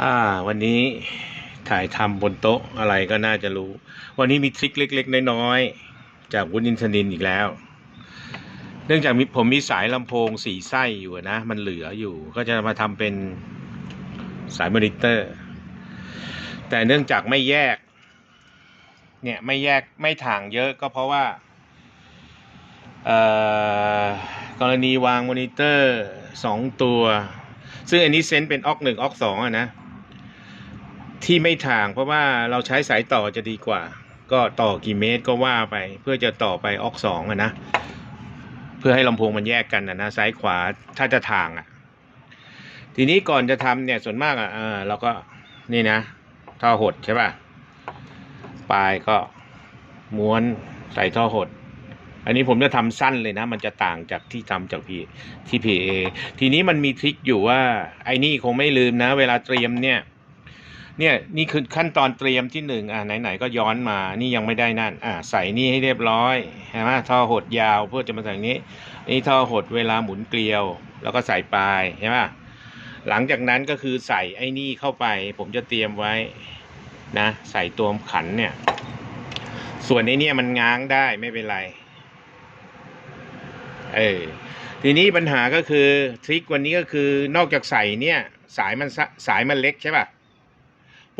อ่าวันนี้ถ่ายทำบนโต๊ะอะไรก็น่าจะรู้ วันนี้มีทริคเล็ก ๆ น้อยๆ จากวุฒินทนินอีกแล้ว เนื่องจากมีผมมีสายลำโพงสี่ไส้อยู่นะ มันเหลืออยู่ ก็จะมาทำเป็นสายมอนิเตอร์ แต่เนื่องจากไม่แยก เนี่ยไม่แยกไม่ถ่างเยอะก็เพราะว่า เอ่อกรณีวางมอนิเตอร์สองตัว ซึ่งอันนี้เซนเป็นออกหนึ่งออกสองอะนะ ที่ไม่ถ่างเพราะว่าเราใช้สายต่อจะดีกว่า ก็ต่อกี่เมตรก็ว่าไป เพื่อจะต่อไปออกสองนะ เพื่อให้ลำโพงมันแยกกันอะนะซ้ายขวาถ้าจะถ่างอะทีนี้ก่อนจะทำเนี่ยส่วนมากอะเออเราก็นี่นะท่อหดใช่ป่ะปลายก็ม้วนใส่ท่อหด อันนี้ผมจะทำสั้นเลยนะ มันจะต่างจากที่ทำจากพีที่พีเอทีนี้มันมีทริคอยู่ว่าไอ้นี่คงไม่ลืมนะ เวลาเตรียมเนี่ย เนี่ยนี่คือขั้นตอนเตรียมที่หนึ่งอะไหนๆก็ย้อนมานี่ยังไม่ได้นั่นอะใส่นี่ให้เรียบร้อยเห็นไหมท่อหดยาวเพื่อจะมาใส่นี้ นี่ท่อหดเวลาหมุนเกลียว แล้วก็ใส่ปลายเห็นไหมหลังจากนั้นก็คือใส่ไอ้นี่เข้าไป ผมจะเตรียมไว้นะใส่ตัวขันเนี่ย ส่วนไอ้เนี่ยมันง้างได้ไม่เป็นไรเออทีนี้ปัญหาก็คือทริควันนี้ก็คือนอกจากใส่เนี่ย สายมันสะสายมันเล็กใช่ป่ะ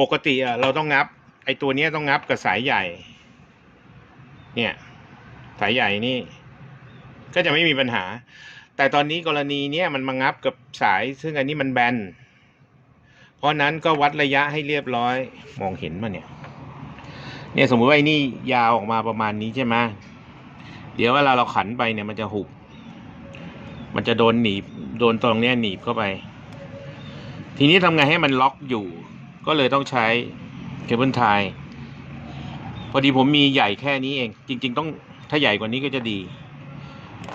ปกติอะเราต้องงับ ไอตัวนี้ต้องงับกับสายใหญ่ เนี่ย สายใหญ่นี่ ก็จะไม่มีปัญหา แต่ตอนนี้กรณีเนี้ยมันมางับกับสาย ซึ่งอันนี้มันแบน เพราะนั้นก็วัดระยะให้เรียบร้อย มองเห็นมาเนี่ย เนี่ยสมมุติว่าไอ้นี่ยาวออกมาประมาณนี้ใช่ไหมเดี๋ยวเวลาเราขันไปเนี่ยมันจะหุบ มันจะโดนหนีบ โดนตรงเนี้ยหนีบเข้าไป ทีนี้ทำไงให้มันล็อกอยู่ ก็เลยต้องใช้เคเบิลไทยพอดีผมมีใหญ่แค่นี้เอง จริง ๆ ต้องถ้าใหญ่กว่านี้ก็จะดี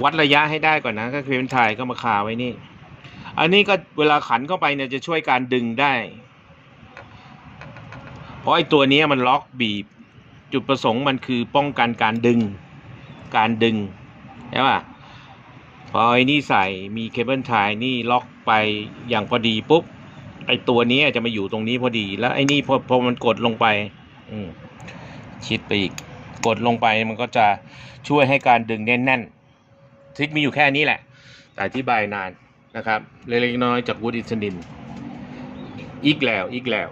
วัดระยะให้ได้ก่อนนะ ก็เคเบิลไทยก็มาคาไว้นี่ อันนี้ก็เวลาขันเข้าไปเนี่ยจะช่วยการดึงได้ เพราะไอ้ตัวนี้มันล็อกบีบ จุดประสงค์มันคือป้องกันการดึง การดึงใช่ป่ะพอไอ้นี่ใส่มีเคเบิลไทยนี่ล็อกไปอย่างพอดีปุ๊บ ไอ้ตัวนี้จะมาอยู่ตรงนี้พอดี แล้วไอ้นี่พอพอมันกดลงไป อืชิดไปอีกกดลงไปมันก็จะช่วยให้การดึงแน่นๆทริคมีอยู่แค่นี้แหละ แต่อธิบายนานนะครับ เล็กๆน้อยๆจากวูดอินสนิน อีกแล้วอีกแล้ว